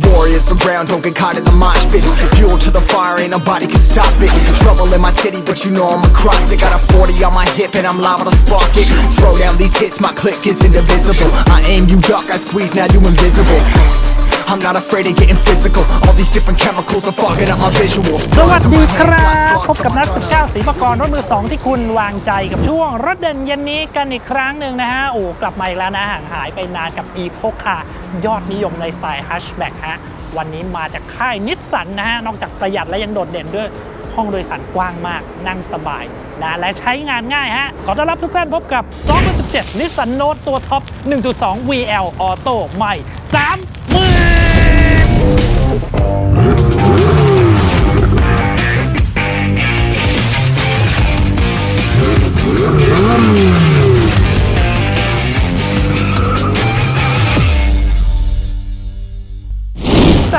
Warriors around, don't get caught in the mosh pit. Fuel to the fire, ain't nobody can stop it. Trouble in my city, but you know I'm across it. Got a 40 on my hip, and I'm liable to spark it. Throw down these hits, my click is indivisible. I aim, you duck, I squeeze, now you invisible. I'm not afraid of getting physical. All these different chemicals are fogging up my visuals. สวัสดีครับ พบกับนัด from สุ my ดเก้าสีประกรณ์รถมือสองที่คุณวางใจกับช่วงรถเด่นเย็นนี้กันอีกครั้งหนึ่งนะฮะ โอ้กลับมาอีกแล้วนะห่างหายไปนานกับ e p o c a ยอดนิยมในสไตล์ hatchback ฮะ วันนี้มาจากค่ายนิสสันนะฮะ นอกจากประหยัดแล้วยังโดดเด่นด้วยห้องโดยสารกว้างมาก นั่งสบายนะและใช้งานง่ายฮะ ขอต้อนรับทุกท่านพบกับ 2017นิสสันโนตตัวท็อป 1.2 VL Auto ใหม่ 3 สั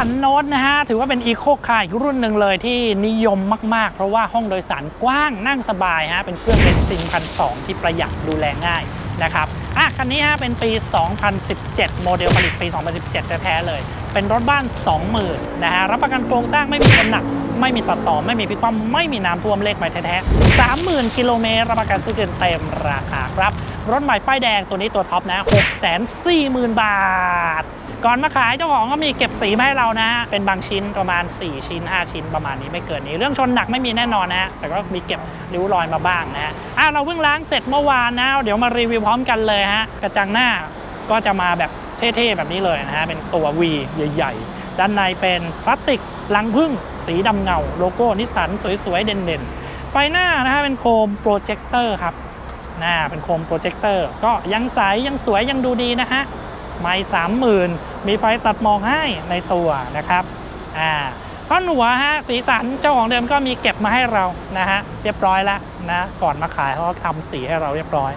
นโนตนะฮะ ถือว่าเป็นอีโคคาร์อีกรุ่นหนึ่งเลยที่นิยมมาก ๆ เพราะว่าห้องโดยสารกว้างนั่งสบายฮะ เป็นเครื่องเบนซินพันสที่ประหยัดดูแลง่ายนะครับ อะ คันนี้ฮะ เป็นปี 2017 โมเดลผลิตปี 2017 แท้ ๆ เลย เป็นรถบ้าน 20,000 นะฮะ รับประกันโครงสร้างไม่มีคนหนัก ไม่มีตัดต่อ ไม่มีพิกคว่ำไม่มีน้ำท่วมเลขใหม่แท้ๆ30,000กิโลเมตรรับประกันซื้อเกินเต็มราคาครับ รถใหม่ป้ายแดงตัวนี้ตัวท็อปนะ640,000บาท ก่อนมาขายเจ้าของก็มีเก็บสีมาให้เรานะ เป็นบางชิ้นประมาณ 4 ชิ้น 5 ชิ้นประมาณนี้ไม่เกินนี้ เรื่องชนหนักไม่มีแน่นอนนะ แต่ก็มีเก็บริ้วรอยมาบ้างนะฮะอะเราเพิ่งล้างเสร็จเมื่อวานนะ เดี๋ยวมารีวิวพร้อมกันเลยฮะกระจังหน้าก็จะมาแบบเท่ๆแบบนี้เลยนะฮะเป็นตัว V ใหญ่ ๆ ด้านในเป็นพลาสติกลังพึ่ง สีดำเงาโลโก้นิสสันสวยๆ เด่นๆ ไฟหน้านะฮะเป็นโคมโปรเจคเตอร์ครับหน้าเป็นโคมโปรเจคเตอร์ก็ยังใสยังสวยยังดูดีนะฮะไม่สามหมื่นมีไฟตัดมอกให้ในตัวนะครับอ่าท่อนหัวฮะสีสันเจ้าของเดิมก็มีเก็บมาให้เรานะฮะเรียบร้อยแล้วนะก่อนมาขายเขาก็ทำสีให้เราเรียบร้อย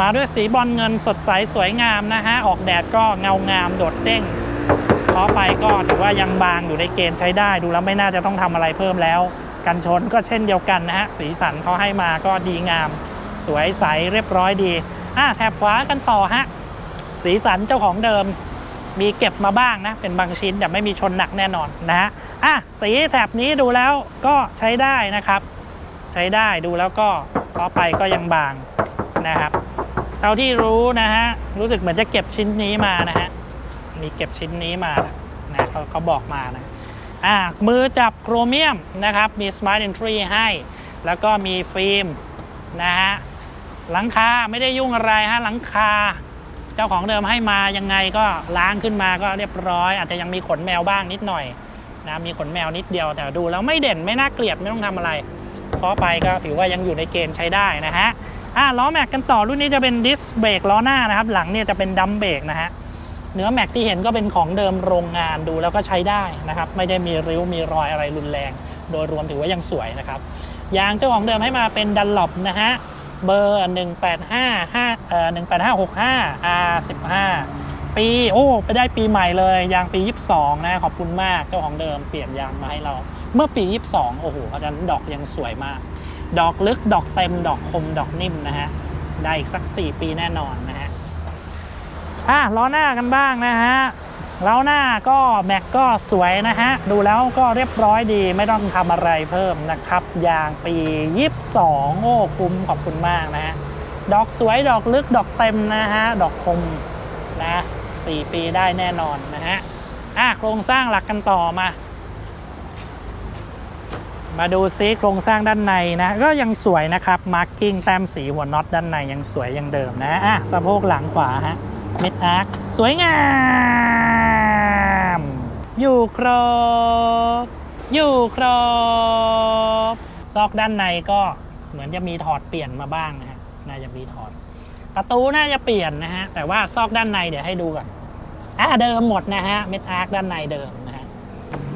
มาด้วยสีบอลเงินสดใสสวยงามนะฮะออกแดดก็เงางามโดดเด้ง เพราะไปก็ถือว่ายังบางอยู่ในเกณฑ์ใช้ได้ ดูแล้วไม่น่าจะต้องทำอะไรเพิ่มแล้ว กันชนก็เช่นเดียวกันนะฮะสีสันเขาให้มาก็ดีงาม สวยใสเรียบร้อยดีอะแถบขวากันต่อฮะสีสันเจ้าของเดิมมีเก็บมาบ้างนะ เป็นบางชิ้นแต่ไม่มีชนหนักแน่นอนนะฮะอะสีแถบนี้ดูแล้วก็ใช้ได้นะครับ ใช้ได้ดูแล้วก็พอไปก็ยังบางนะครับเท่าที่รู้นะฮะรู้สึกเหมือนจะเก็บชิ้นนี้มานะฮะ มีเก็บชิ้นนี้มานะเขาเขาบอกมานะอะมือจับโครเมียมนะครับ มี Smart Entry ให้ แล้วก็มีฟิล์มนะฮะหลังคาไม่ได้ยุ่งอะไรฮะหลังคา เจ้าของเดิมให้มายังไงก็ล้างขึ้นมาก็เรียบร้อย อาจจะยังมีขนแมวบ้างนิดหน่อยนะมีขนแมวนิดเดียวแต่ดูแล้วไม่เด่นไม่น่าเกลียดไม่ต้องทำอะไรเพราะไปก็ถือว่ายังอยู่ในเกณฑ์ใช้ได้นะฮะอะล้อแม็กกันต่อรุ่นนี้จะเป็นดิสเบรกล้อหน้านะครับ หลังเนี่ยจะเป็นดัมเบรกนะฮะ เนื้อแม็กที่เห็นก็เป็นของเดิมโรงงานดูแล้วก็ใช้ได้นะครับ ไม่ได้มีริ้วมีรอยอะไรรุนแรง โดยรวมถือว่ายังสวยนะครับ ยางเจ้าของเดิมให้มาเป็นดันหลบนะฮะ เบอร์ 185 5เอ่อ18565 R15 ปีโอ้ไปได้ปีใหม่เลย ยางปี 22 นะ ขอบคุณมากเจ้าของเดิมเปลี่ยนยางมาให้เรา เมื่อปี 22 โอ้โหอาจารย์ดอกยังสวยมาก ดอกลึกดอกเต็มดอกคมดอกนิ่มนะฮะได้อีกสัก 4 ปีแน่นอนนะฮะ อะล้อหน้ากันบ้างนะฮะล้อหน้าก็แม็กก็สวยนะฮะ ดูแล้วก็เรียบร้อยดีไม่ต้องทำอะไรเพิ่มนะครับยางปี22โอ้คุ้มขอบคุณมากนะฮะดอกสวยดอกลึกดอกเต็มนะฮะ ดอกคมนะ4ปีได้แน่นอนนะฮะอะโครงสร้างหลักกันต่อมา มาดูซิโครงสร้างด้านในนะ ก็ยังสวยนะครับมาร์กิ้งแต้มสีหัวน็อตด้านในยังสวยยังเดิมนะอะสะโพกหลังขวาฮะ เมิดอาร์คสวยงาม อยู่ครบ อยู่ครบ ซอกด้านในก็เหมือนจะมีถอดเปลี่ยนมาบ้างนะฮะ น่าจะมีถอด ประตูน่าจะเปลี่ยนนะฮะ แต่ว่าซอกด้านในเดี๋ยวให้ดูก่อนอะเดิมหมดนะฮะ เมิดอาร์คด้านในเดิมนะฮะ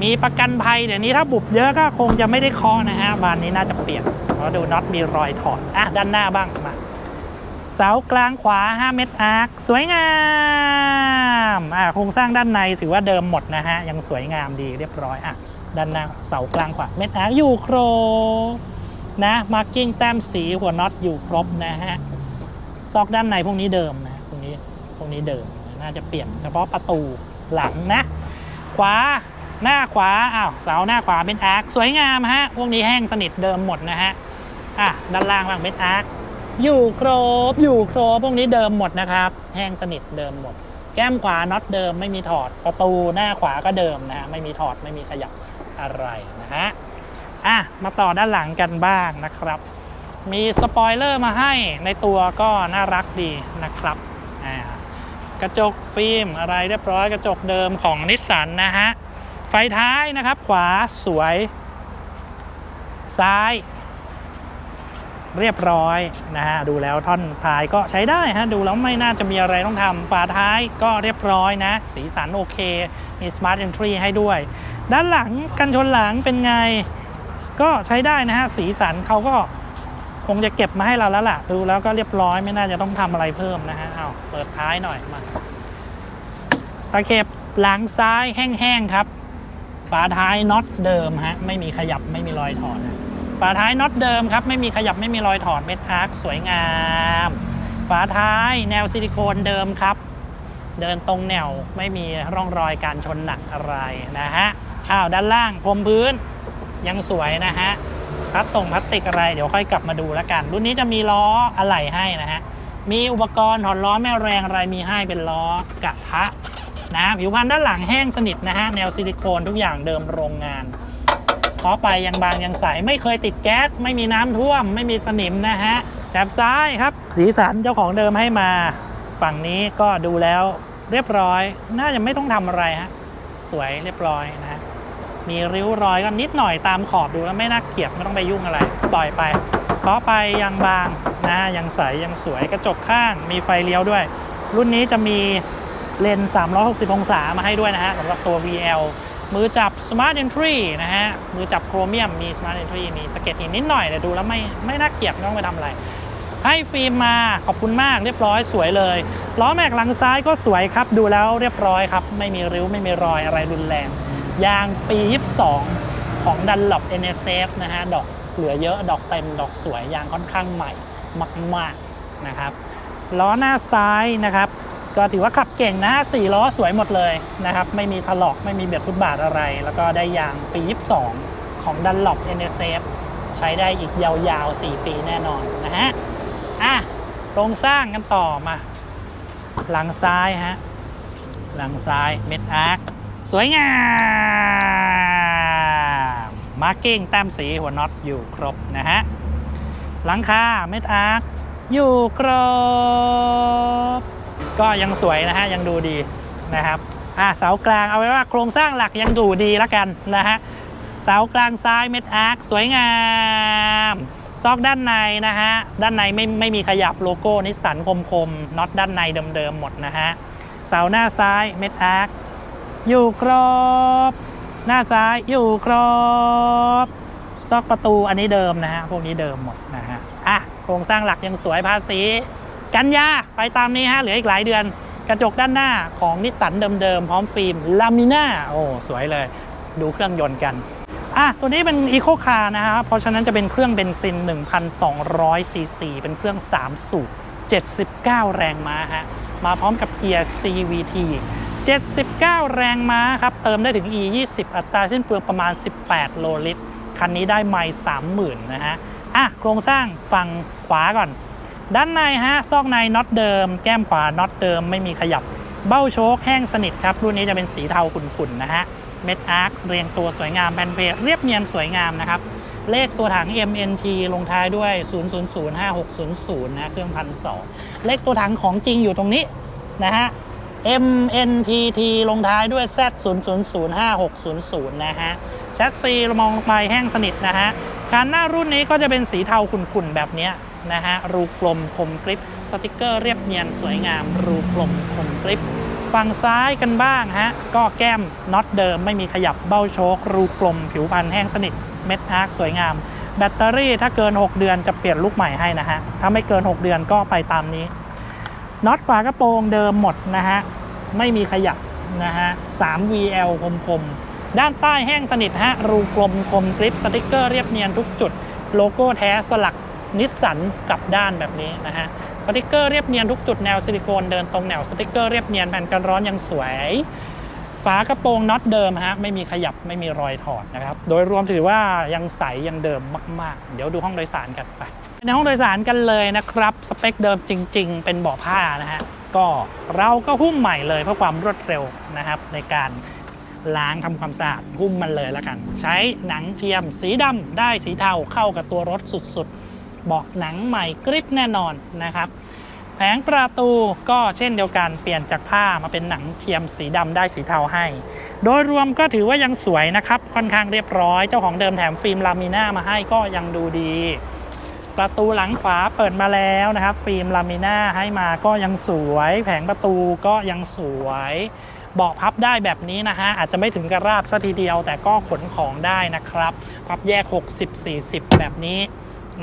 มีประกันภัยเดี๋ยวนี้ถ้าบุบเยอะก็คงจะไม่ได้เคาะนะฮะ บานนี้น่าจะเปลี่ยนเพราะดูน็อตมีรอยถอด อะด้านหน้าบ้างมา เสากลางขวา 5 เมตรอาร์คสวยงามอะโครงสร้างด้านในถือว่าเดิมหมดนะฮะ ยังสวยงามดีเรียบร้อยอะด้านหน้าเสากลางขวาเมตรอาร์คอยู่ครบนะมาร์กิ้งแต้มสีหัวน็อตอยู่ครบนะฮะซอกด้านในพวกนี้เดิมนะพวกนี้พวกนี้เดิมน่าจะเปลี่ยนเฉพาะประตูหลังนะ ขวาหน้าขวาอ้าวเสาหน้าขวาเป็นอาร์คสวยงามฮะพวกนี้แห้งสนิทเดิมหมดนะฮะอะด้านล่างบ้างเป็นอาร์ค อยู่ครบอยู่ครบพวกนี้เดิมหมดนะครับ แห้งสนิทเดิมหมด แก้มขวาน็อตเดิมไม่มีถอดประตูหน้าขวาก็เดิมนะฮะไม่มีถอดไม่มีขยับอะไรนะฮะอะมาต่อด้านหลังกันบ้างนะครับ มีสปอยเลอร์มาให้ในตัวก็น่ารักดีนะครับอ่ากระจกฟิล์มอะไรเรียบร้อยกระจกเดิมของนิสสันนะฮะไฟท้ายนะครับขวาสวย ซ้าย เรียบร้อยนะฮะดูแล้วท่อนท้ายก็ใช้ได้ฮะดูแล้วไม่น่าจะมีอะไรต้องทำฝาท้ายก็เรียบร้อยนะ สีสันโอเค มี Smart Entry ให้ด้วย ด้านหลังกันชนหลังเป็นไง ก็ใช้ได้นะฮะสีสันเขาก็คงจะเก็บมาให้เราแล้วล่ะ ดูแล้วก็เรียบร้อยไม่น่าจะต้องทำอะไรเพิ่มนะฮะเอาเปิดท้ายหน่อยมาตะเข็บหลังซ้ายแห้งๆครับฝาท้ายน็อตเดิมฮะไม่มีขยับไม่มีรอยถอดนะ ฝาท้ายน็อตเดิมครับ ไม่มีขยับไม่มีรอยถอดเม็ดอาร์คสวยงาม ฝาท้ายแนวซิลิโคนเดิมครับ เดินตรงแนวไม่มีร่องรอยการชนหนักอะไรนะฮะอ้าวด้านล่างพรมพื้นยังสวยนะฮะพลาสตรงพลาสติกอะไรเดี๋ยวค่อยกลับมาดูแล้วกัน รุ่นนี้จะมีล้ออะไหล่ให้นะฮะมีอุปกรณ์ถอดล้อแม่แรงอะไรมีให้เป็นล้อกระทะนะผิวพรรณด้านหลังแห้งสนิทนะฮะแนวซิลิโคนทุกอย่างเดิมโรงงาน ขอไปยังบางยังใสไม่เคยติดแก๊สไม่มีน้ำท่วม ไม่มีสนิมนะฮะแถบซ้ายครับ สีสันเจ้าของเดิมให้มา ฝั่งนี้ก็ดูแล้วเรียบร้อย น่าจะไม่ต้องทำอะไรฮะสวยเรียบร้อยนะมีริ้วรอยก็นิดหน่อยตามขอบดูแล้วไม่น่าเกลียดไม่ต้องไปยุ่งอะไรปล่อยไปขอไปยังบางนะยังใสยังสวยกระจกข้างมีไฟเลี้ยวด้วย รุ่นนี้จะมีเลนส์360 องศามาให้ด้วยนะฮะสำหรับตัว VL มือจับ Smart Entry นะฮะ มือจับโครเมียมมี Smart Entry มีสเก็ตหินนิดหน่อยแต่ดูแล้วไม่ไม่น่าเกลียดไม่ต้องไปทำอะไร ให้ฟิล์มมาขอบคุณมากเรียบร้อยสวยเลยล้อแม็กหลังซ้ายก็สวยครับ ดูแล้วเรียบร้อยครับ ไม่มีริ้วไม่มีรอยอะไรรุนแรง ยางปี 22 ของ Dunlop NSF นะฮะ ดอกเหลือเยอะดอกเต็มดอกสวยยางค่อนข้างใหม่มากๆนะครับล้อหน้าซ้ายนะครับ ก็ถือว่าขับเก่งนะสี่ล้อสวยหมดเลยนะครับ ไม่มีถลอกไม่มีเบียดฟุตบาทอะไร แล้วก็ได้ยางปี 22 ของ Dunlop NSF ใช้ได้อีกยาวๆ 4 ปีแน่นอนนะฮะอะโครงสร้างกันต่อมา หลังซ้ายฮะ หลังซ้ายเม็ดอาร์คสวยงามมาร์กิ้งแต้มสีหัวน็อตอยู่ครบนะฮะหลังคาเม็ดอาร์คอยู่ครบ ก็ยังสวยนะฮะยังดูดีนะครับอะเสากลางเอาไว้ว่าโครงสร้างหลักยังดูดีแล้วกันนะฮะเสากลางซ้ายเม็ดอาร์คสวยงามซอกด้านในนะฮะด้านในไม่ไม่มีขยับโลโก้นิสสันคมๆน็อตด้านในเดิมๆหมดนะฮะเสาหน้าซ้ายเม็ดอาร์คอยู่ครบ หน้าซ้ายอยู่ครบซอกประตูอันนี้เดิมนะฮะพวกนี้เดิมหมดนะฮะอะโครงสร้างหลักยังสวยภาษี กันยาไปตามนี้ฮะเหลืออีกหลายเดือน กระจกด้านหน้าของนิสสันเดิมๆ พร้อมฟิล์มลามิน่าโอ้สวยเลย ดูเครื่องยนต์กันอะตัวนี้เป็นอีโคคาร์นะฮะเพราะฉะนั้นจะเป็นเครื่องเบนซิน 1,200ซีซีเป็นเครื่อง 3 สูบ79 แรงม้าฮะมาพร้อมกับเกียร์ CVT 79 แรงม้าครับ เติมได้ถึง E 20อัตราสิ้นเปลืองประมาณ 18 โลลิตร คันนี้ได้ไมล์30,000 นะฮะ อะ โครงสร้างฝั่งขวาก่อน ด้านในฮะซอกในน็อตเดิม แก้มขวาน็อตเดิมไม่มีขยับ เบ้าโชคแห้งสนิทครับ รุ่นนี้จะเป็นสีเทาขุ่นๆนะฮะเม็ดอาร์คเรียงตัวสวยงามแผ่นเพจเรียบเนียนสวยงามนะครับ เลขตัวถัง MNT ลงท้ายด้วย 0005600 นะเครื่องพันสองเลขตัวถังของจริงอยู่ตรงนี้นะฮะ MNTT ลงท้ายด้วย Z 0005600 นะฮะแชสซีมองลงไปแห้งสนิทนะฮะคันหน้ารุ่นนี้ก็จะเป็นสีเทาขุ่นๆ แบบเนี้ย นะฮะรูกลมคมกริปสติกเกอร์เรียบเนียนสวยงาม รูกลมคมกริปฝั่งซ้ายกันบ้างฮะก็แก้มน็อตเดิมไม่มีขยับเบ้าโชค รูกลมผิวพันธุ์แห้งสนิทเม็ดอาร์คสวยงาม แบตเตอรี่ถ้าเกิน 6 เดือนจะเปลี่ยนลูกใหม่ให้นะฮะถ้าไม่เกิน 6 เดือนก็ไปตามนี้น็อตฝากระโปรงเดิมหมดนะฮะไม่มีขยับนะฮะ 3 VL คมคมๆด้านใต้แห้งสนิทฮะ รูกลมคมกริปสติกเกอร์เรียบเนียนทุกจุด โลโก้แท้สลัก นิสสันกลับด้านแบบนี้นะฮะสติกเกอร์เรียบเนียนทุกจุดแนวซิลิโคนเดินตรงแนวสติกเกอร์เรียบเนียนแผ่นกันร้อนยังสวยฟฝากระโปรงน็อตเดิมฮะไม่มีขยับไม่มีรอยถอดนะครับโดยรวมถือว่ายังใสยังเดิมมาก ๆ เดี๋ยวดูห้องโดยสารกันไปในห้องโดยสารกันเลยนะครับ สเปคเดิมจริง ๆ เป็นเบาะผ้านะฮะก็เราก็หุ้มใหม่เลยเพื่อความรวดเร็วนะครับ ในการล้างทำความสะอาดหุ้มมันเลยแล้วกัน ใช้หนังเทียมสีดำได้สีเทาเข้ากับตัวรถสุดๆ บาะหนังใหม่กริปแน่นอนนะครับแผงประตูก็เช่นเดียวกันเปลี่ยนจากผ้ามาเป็นหนังเทียมสีดำได้สีเทาให้ โดยรวมก็ถือว่ายังสวยนะครับ ค่อนข้างเรียบร้อยเจ้าของเดิมแถมฟิล์มลามิน่ามาให้ก็ยังดูดี ประตูหลังขวาเปิดมาแล้วนะครับ ฟิล์มลามิน่าให้มาก็ยังสวย แผงประตูก็ยังสวยเบาะพับได้แบบนี้นะฮะ อาจจะไม่ถึงกระราบซะทีเดียว แต่ก็ขนของได้นะครับ พับแยก 60-40 แบบนี้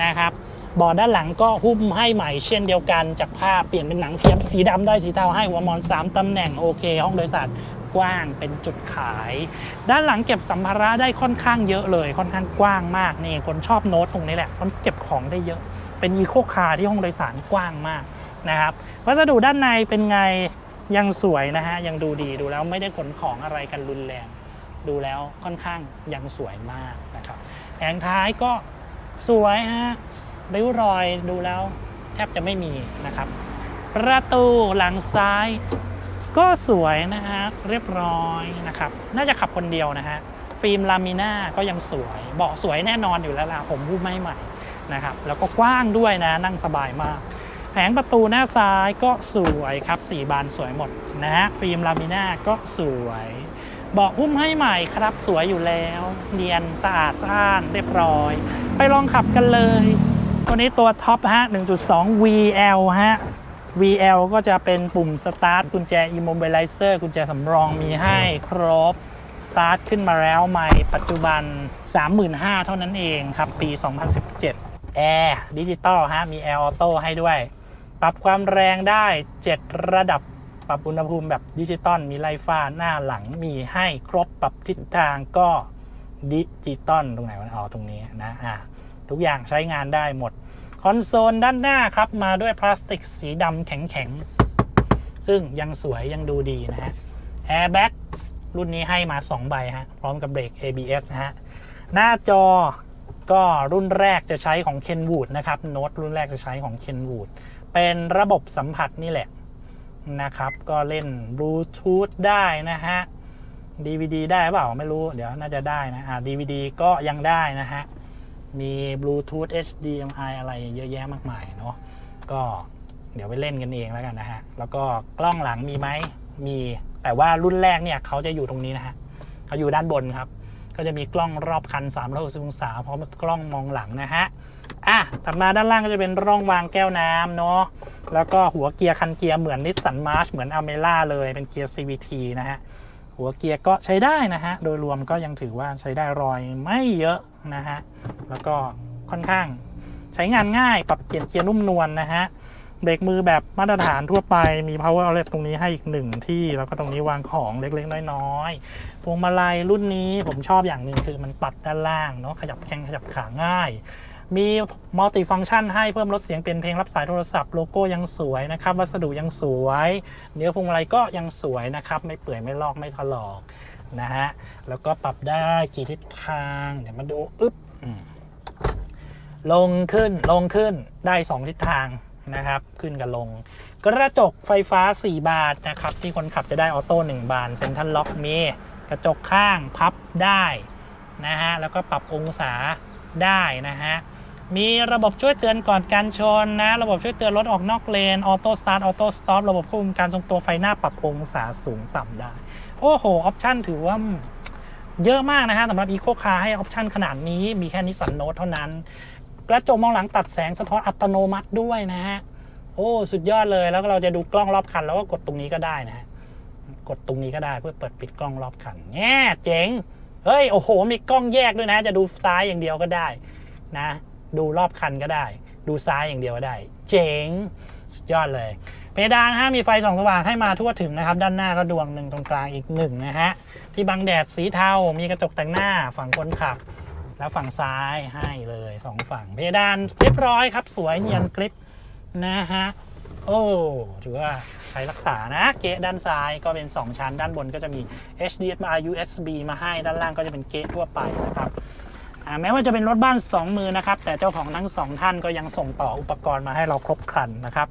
นะครับเบาะด้านหลังก็หุ้มให้ใหม่เช่นเดียวกันจากผ้าเปลี่ยนเป็นหนังเทียมสีดำได้สีเทาให้หัวมอน 3ตำแหน่งโอเคห้องโดยสารกว้างเป็นจุดขาย ด้านหลังเก็บสัมภาระได้ค่อนข้างเยอะเลย ค่อนข้างกว้างมากนี่คนชอบโน้ตตรงนี้แหละมันเก็บของได้เยอะ เป็นอีโคคาร์ที่ห้องโดยสารกว้างมากนะครับวัสดุด้านในเป็นไงยังสวยนะฮะยังดูดีดูแล้วไม่ได้ขนของอะไรกันรุนแรง ดูแล้วค่อนข้างยังสวยมากนะครับแผงท้ายก็ สวยฮะริ้วรอยดูแล้วแทบจะไม่มีนะครับ ประตูหลังซ้าย ก็สวยนะฮะเรียบร้อยนะครับ น่าจะขับคนเดียวนะฮะฟิล์มลามิน่าก็ยังสวยเบาะสวยแน่นอนอยู่แล้วล่ะผมพูดไม่ใหม่นะครับแล้วก็กว้างด้วยนะนั่งสบายมาก แผงประตูหน้าซ้ายก็สวยครับสีบานสวยหมดนะฮะฟิล์มลามิน่าก็สวย บาะหุ้มให้ใหม่ครับ สวยอยู่แล้วเนียนสะอาดสะอ้านเรียบร้อย ไปลองขับกันเลย ตัวนี้ตัวท็อปฮะ 1.2 VL ฮะ VL ก็จะเป็นปุ่มสตาร์ทกุญแจ Immobilizer กุญแจสำรองมีให้ครบสตาร์ทขึ้นมาแล้วใหม่ปัจจุบัน 35,000 เท่านั้นเองครับ ปี 2017 แอร์ดิจิตอลฮะ มีแอร์ออโต้ให้ด้วย ปรับความแรงได้ 7 ระดับ ปรับอุณหภูมิแบบดิจิตอลมีไล่ฟ้าหน้าหลังมีให้ครบปรับทิศทางก็ดิจิตอลตรงไหนวะอ๋อตรงนี้นะอะทุกอย่างใช้งานได้หมด คอนโซลด้านหน้าครับ มาด้วยพลาสติกสีดำแข็งๆ ซึ่งยังสวยยังดูดีนะฮะแอร์แบ็กรุ่นนี้ให้มา 2 ใบฮะ พร้อมกับเบรก ABS นะฮะ หน้าจอก็รุ่นแรกจะใช้ของ Kenwood นะครับ โน้ตรุ่นแรกจะใช้ของ Kenwood เป็นระบบสัมผัสนี่แหละ นะครับ ก็เล่นบลูทูธได้นะฮะ DVD ได้เปล่าไม่รู้เดี๋ยวน่าจะได้นะอ่า DVD ก็ยังได้นะฮะ มีบลูทูธ HDMI อะไรเยอะแยะมากมายเนาะก็เดี๋ยวไปเล่นกันเองแล้วกันนะฮะ แล้วก็กล้องหลังมีไหมมีแต่ว่ารุ่นแรกเนี่ยเขาจะอยู่ตรงนี้นะฮะเขาอยู่ด้านบนครับ ก็จะมีกล้องรอบคัน360องศาพร้อมกับกล้องมองหลังนะฮะอะถัดมาด้านล่างก็จะเป็นร่องวางแก้วน้ำเนาะแล้วก็หัวเกียร์คันเกียร์เหมือนนิสสันมาร์ชเหมือนอเมล่าเลยเป็นเกียร์ CVT นะฮะหัวเกียร์ก็ใช้ได้นะฮะ โดยรวมก็ยังถือว่าใช้ได้รอยไม่เยอะนะฮะ แล้วก็ค่อนข้างใช้งานง่าย ปรับเปลี่ยนเกียร์นุ่มนวลนะฮะ เบรกมือแบบมาตรฐานทั่วไปมี power outlet ตรงนี้ให้อีกหนึ่งที่ แล้วก็ตรงนี้วางของเล็กๆ น้อยๆพวงมาลัยรุ่นนี้ผมชอบอย่างหนึ่งคือมันปัดด้านล่างเนาะขยับแข้งขยับขาง่าย มีมัลติฟัง c t ชันให้เพิ่มลดเสียงเปลี่ยนเพลงรับสายโทรศัพท์โลโก้ยังสวยนะครับ วัสดุยังสวย เนื้อพวงมาลัยก็ยังสวยนะครับ ไม่เปื่อยไม่ลอกไม่ถลอกนะฮะแล้วก็ปรับได้กี่ทิศทางเดี๋ยวมาดูอึ๊บลงขึ้นลงขึ้นได้ 2 ทิศทาง นะครับ ขึ้นกับลง กระจกไฟฟ้า 4 บานนะครับ ที่คนขับจะได้ออโต้1บานเซ็นทรัลล็อกมีกระจกข้างพับได้นะฮะแล้วก็ปรับองศาได้นะฮะมีระบบช่วยเตือนก่อนการชนนะ ระบบช่วยเตือนรถออกนอกเลน ออโต้สตาร์ท ออโต้สต็อป ระบบควบคุมการทรงตัวไฟหน้าปรับองศาสูงต่ำได้ โอ้โห ออปชันถือว่าเยอะมากนะฮะสำหรับ Eco Car ให้ออปชันขนาดนี้ มีแค่นิสสันโน e เท่านั้น กระจกมองหลังตัดแสงสะท้อนอัตโนมัติด้วยนะฮะ โอ้ สุดยอดเลยแล้วก็เราจะดูกล้องรอบคัน แล้วก็กดตรงนี้ก็ได้นะฮะ กดตรงนี้ก็ได้เพื่อเปิดปิดกล้องรอบคันแง่เจ๋ง เฮ้ย โอ้โห มีกล้องแยกด้วยนะ จะดูซ้ายอย่างเดียวก็ได้นะ ดูรอบคันก็ได้ ดูซ้ายอย่างเดียวก็ได้ เจ๋ง สุดยอดเลย เพดานฮะมีไฟส่องสว่างให้มาทั่วถึงนะครับ ด้านหน้าก็ดวงหนึ่งตรงกลางอีกหนึ่งนะฮะ ที่บังแดดสีเทา มีกระจกแต่งหน้าฝั่งคนขับ แล้วฝั่งซ้ายให้เลยสองฝั่งเพดานเรียบร้อยครับ สวยเนียนกริบนะฮะโอ้ถือว่าใช้รักษานะเกะด้านซ้ายก็เป็น 2 ชั้นด้านบนก็จะมี HDMI USB มาให้ด้านล่างก็จะเป็นเกะทั่วไปนะครับ แม้ว่าจะเป็นรถบ้าน 2 มือนะครับ แต่เจ้าของทั้ง 2 ท่านก็ยังส่งต่ออุปกรณ์มาให้เราครบครันนะครับ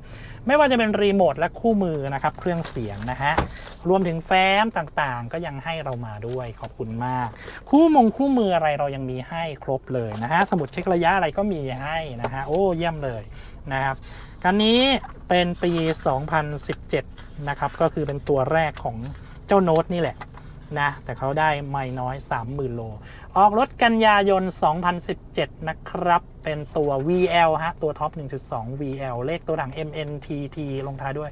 ไม่ว่าจะเป็นรีโมทและคู่มือนะครับ เครื่องเสียงนะฮะ รวมถึงแฟ้มต่างๆ ก็ยังให้เรามาด้วย ขอบคุณมาก คู่มงคู่มืออะไรเรายังมีให้ครบเลยนะฮะ สมุดเช็คระยะอะไรก็มีให้นะฮะ โอ้เยี่ยมเลยนะครับคันนี้เป็นปี 2017 นะครับ ก็คือเป็นตัวแรกของเจ้าโน้ตนี่แหละ นะแต่เขาได้ไม่น้อย 30,000 โล ออกรถกันยายน 2017 นะครับ เป็นตัว VL ฮะ ตัวท็อป 1.2 VL เลขตัวถัง MNTT ลงท้ายด้วย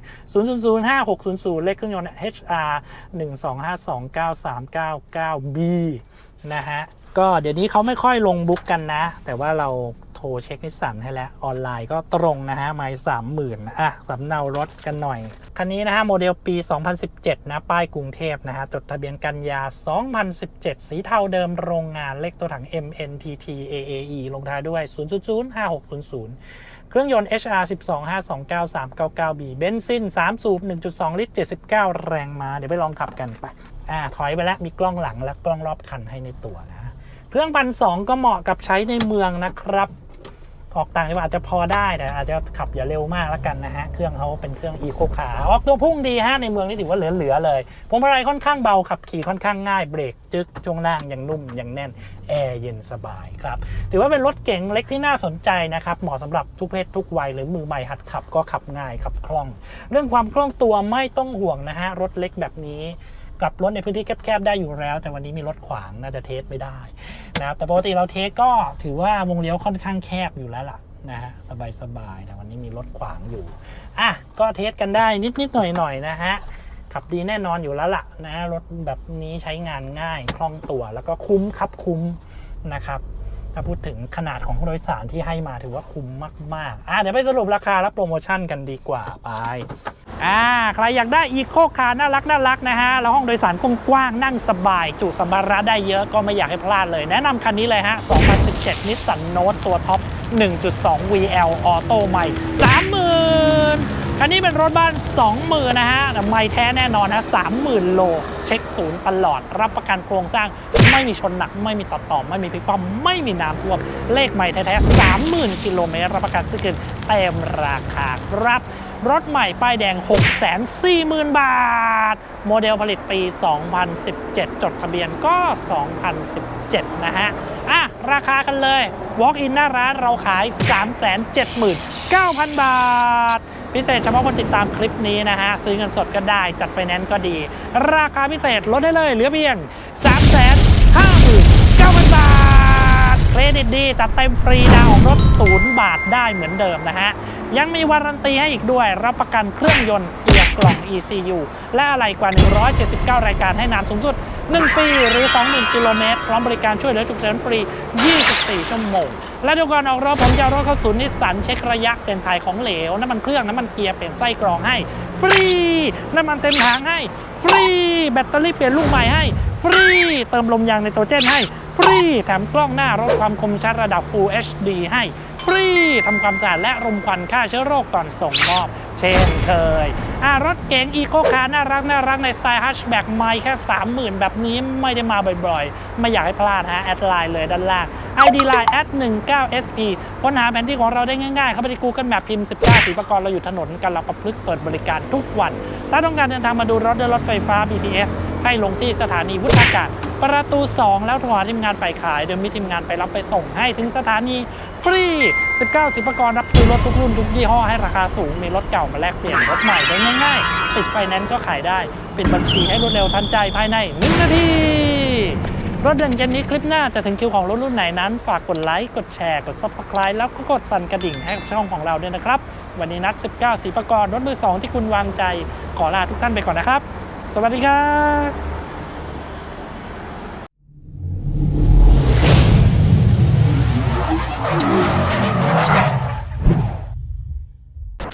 0005600 เลขเครื่องยนต์ HR 1252939 9B นะฮะ ก็เดี๋ยวนี้เขาไม่ค่อยลงบุ๊กกันนะ แต่ว่าเรา ทรเช็คนิสสันให้แล้วออนไลน์ก็ตรงนะฮะไม่สามหมื่นอะสำเนารถกันหน่อย คันนี้นะฮะโมเดลปี 2017 นะ ป้ายกรุงเทพนะฮะจดทะเบียนกันยา 2017 สีเทาเดิมโรงงานเลขตัวถัง MNTT AAE ลงท้ายด้วย 0005600เครื่องยนต์ HR 125293999B เบนซิน 3 สูบ 1.2 ลิตร 79 แรงม้า เดี๋ยวไปลองขับกันไป อ่า ถอยไปแล้ว มีกล้องหลังและกล้องรอบคันให้ในตัวนะ เครื่องพันสก็เหมาะกับใช้ในเมืองนะครับ ออกต่างจังหวัดอาจจะพอได้แต่อาจจะขับอย่าเร็วมากแล้วกันนะฮะ เครื่องเขาเป็นเครื่องอีโคคาออกตัวพุ่งดีฮะ ในเมืองนี่ถือว่าเหลือๆเลยพวงมาลัยค่อนข้างเบาขับขี่ค่อนข้างง่ายเบรกจึกช่วงล่างยังนุ่มยังแน่นแอร์เย็นสบายครับ ถือว่าเป็นรถเก๋งเล็กที่น่าสนใจนะครับ เหมาะสำหรับทุกเพศทุกวัยหรือมือใหม่หัดขับก็ขับง่ายขับคล่อง เรื่องความคล่องตัวไม่ต้องห่วงนะฮะรถเล็กแบบนี้ กลับรถในพื้นที่แคบๆได้อยู่แล้ว แต่วันนี้มีรถขวางน่าจะเทสไม่ได้นะครับแต่ปกติเราเทสก็ถือว่าวงเลี้ยวค่อนข้างแคบอยู่แล้วล่ะนะฮะสบายๆแต่วันนี้มีรถขวางอยู่อะก็เทสกันได้นิดๆหน่อยๆนะฮะขับดีแน่นอนอยู่แล้วล่ะนะรถแบบนี้ใช้งานง่ายคล่องตัวแล้วก็คุ้มครับคุ้มนะครับ ถ้าพูดถึงขนาดของผู้โดยสารที่ให้มาถือว่าคุ้มมากๆ อะเดี๋ยวไปสรุปราคาและโปรโมชั่นกันดีกว่าไป อ่า ใครอยากได้อีโคคาร์น่ารักน่ารักนะฮะ แล้วห้องโดยสารกว้างๆนั่งสบาย จุสัมภาระได้เยอะก็ไม่อยากให้พลาดเลย แนะนำคันนี้เลยฮะ 2017นิสสันโนตตัวท็อป 1.2 VL ออโต้ใหม่ 30,000คันนี้เป็นรถบ้าน 20,000 นะฮะแต่ไม่แท้แน่นอนนะ 30,000 โล ช็คศูนย์ตลอด รับประกันโครงสร้าง ไม่มีชนหนัก ไม่มีตัดต่อ ไม่มีพลิกคว่ำไม่มีน้ำท่วม เลขใหม่แท้ๆ30,000กิโลเมตรรับประกันซื้อคืนเต็มราคาครับรถใหม่ป้ายแดง 640,000 บาท โมเดลผลิตปี 2017 จดทะเบียนก็ 2017 นะฮะ อะ ราคากันเลย Walk in หน้าร้านเราขาย 379,000 บาท พิเศษเฉพาะคนติดตามคลิปนี้นะฮะ ซื้อเงินสดก็ได้ จัดไฟแนนซ์ก็ดี ราคาพิเศษลดได้เลยเหลือเพียง 359,000 บาท เครดิตดีจัดเต็มฟรีดาวน์ออกรถ0บาทได้เหมือนเดิมนะฮะ ยังมีวารันตีให้อีกด้วย รับประกันเครื่องยนต์เกียร์กล่อง ECU และอะไรกว่า 179 รายการให้นานสูงสุด 1 ปีหรือ 20,000 กิโลเมตรพร้อมบริการช่วยเหลือฉุกเฉินฟรี 24 ชั่วโมง และทุกก่อนออกรถผมจะรถเข้าศูนย์นิสสันเช็คระยะเป็นถ่ายของเหลว น้ำมันเครื่องน้ำมันเกียร์เปลี่ยนไส้กรองให้ ฟรี น้ำมันเต็มถังให้ ฟรี แบตเตอรี่เปลี่ยนลูกใหม่ให้ ฟรี เติมลมยางในโตรเจนให้ ฟรี แถมกล้องหน้ารถความคมชัดระดับ Full HD ให้ ฟรีทำความสะอาดและรมควันฆ่าเชื้อโรคก่อนส่งมอบ เช่นเคยอ่ารถเก๋งอีโคคาร์น่ารักน่ารักในสไตล์ฮัชแบ็กไม่แค่ 30,000 แบบนี้ไม่ได้มาบ่อยๆ ไม่อยากให้พลาดฮะ แอดไลน์เลยด้านล่าง ID Line แอด19 SP ค้นหาแผนที่ของเราได้ง่ายๆ เข้าไปที่ Google Map พิมพ์ 19สีประกรเราอยู่ถนนกันเราประพฤกษ์เปิดบริการทุกวัน ถ้าต้องการเดินทางมาดูรถด้วยรถไฟฟ้า BTS ให้ลงที่สถานีวุฒากาศ ประตู 2 แล้วโทรหาทีมงานฝ่ายขายโดยมีทีมงานไปรับไปส่งให้ถึงสถานีฟรี 19 สิบประกรรับซื้อรถทุกรุ่นทุกยี่ห้อให้ราคาสูง มีรถเก่ามาแลกเปลี่ยนรถใหม่ได้ง่ายๆ ติดไฟแนนซ์ก็ขายได้ปิดบัญชีให้รวดเร็วทันใจภายใน 1 นาที รถเด่นเกนนี้คลิปหน้าจะถึงคิวของรถรุ่นไหนนั้น ฝากกดไลค์ กดแชร์ กด subscribe แล้วก็กดสั่นกระดิ่งให้กับช่องของเราด้วยนะครับ วันนี้นัด 19 สีประกรรถมือสองที่คุณวางใจ ขอลาทุกท่านไปก่อนนะครับ สวัสดีครับ